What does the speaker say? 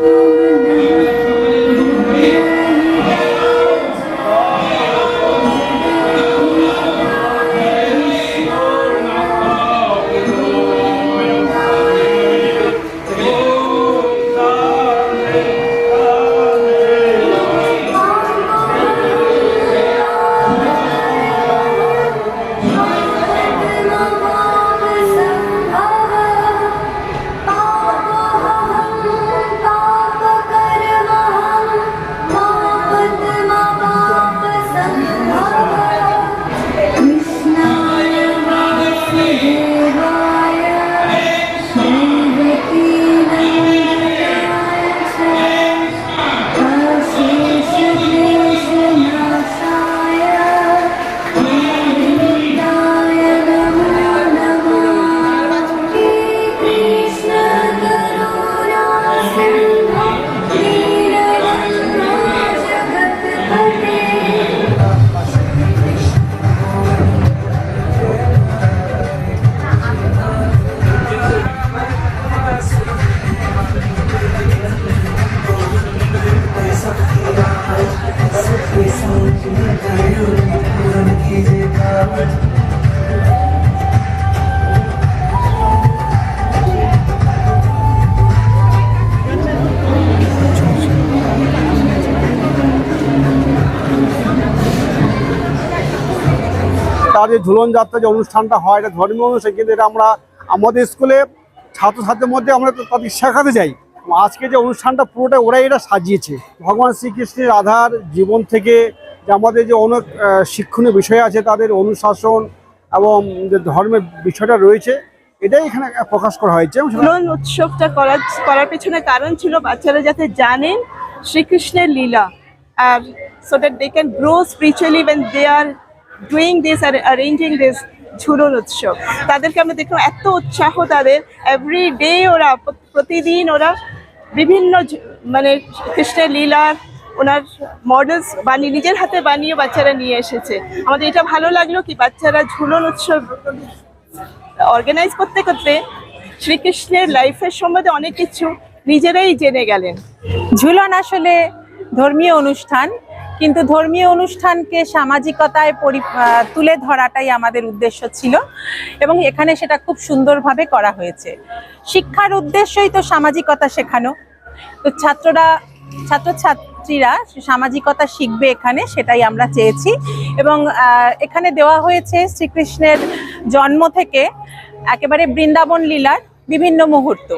you. তার যে ঝুলন যাত্রা যে অনুষ্ঠানটা হয়, এটা ধর্মীয় অনুষ্ঠান, কিন্তু এটা আমরা আমাদের স্কুলে ছাত্রছাত্রীদের মধ্যে আমরা তাদের শেখাতে যাই আজকে যে অনুষ্ঠানটা পুরোটা ওরাই এটা সাজিয়েছে। ভগবান শ্রীকৃষ্ণের রাধার জীবন থেকে যে আমাদের যে অনেক শিক্ষণীয় বিষয় আছে, তাদের অনুশাসন এবং যে ধর্মের বিষয়টা রয়েছে, এটাই এখানে প্রকাশ করা হয়েছে। ঝুলন উৎসবটা করার করার পেছনে কারণ ছিল বাচ্চারা যাতে জানেন শ্রীকৃষ্ণের লীলা। আর so that they can grow spiritually when they are doing this R arranging this Jhulan উৎসব। তাদেরকে আমরা দেখলাম এত উৎসাহ তাদের। এভরি ডে ওরা, প্রতিদিন ওরা বিভিন্ন মানে কৃষ্ণের লীলার ওনার মডেলস বানিয়ে, নিজের হাতে বানিয়ে বাচ্চারা নিয়ে এসেছে। আমাদের এটা ভালো লাগল কি বাচ্চারা ঝুলন উৎসব অর্গানাইজ করতে করতে শ্রীকৃষ্ণের লাইফের সম্বন্ধে অনেক কিছু নিজেরাই জেনে গেলেন। ঝুলন আসলে ধর্মীয় অনুষ্ঠান, কিন্তু ধর্মীয় অনুষ্ঠানকে সামাজিকতায় পরি তুলে ধরাটাই আমাদের উদ্দেশ্য ছিল এবং এখানে সেটা খুব সুন্দরভাবে করা হয়েছে। শিক্ষার উদ্দেশ্যই তো সামাজিকতা শেখানো। তো ছাত্ররা ছাত্রছাত্রীরা সামাজিকতা শিখবে এখানে, সেটাই আমরা চেয়েছি। এবং এখানে দেওয়া হয়েছে শ্রীকৃষ্ণের জন্ম থেকে একেবারে বৃন্দাবন লীলার বিভিন্ন মুহূর্ত।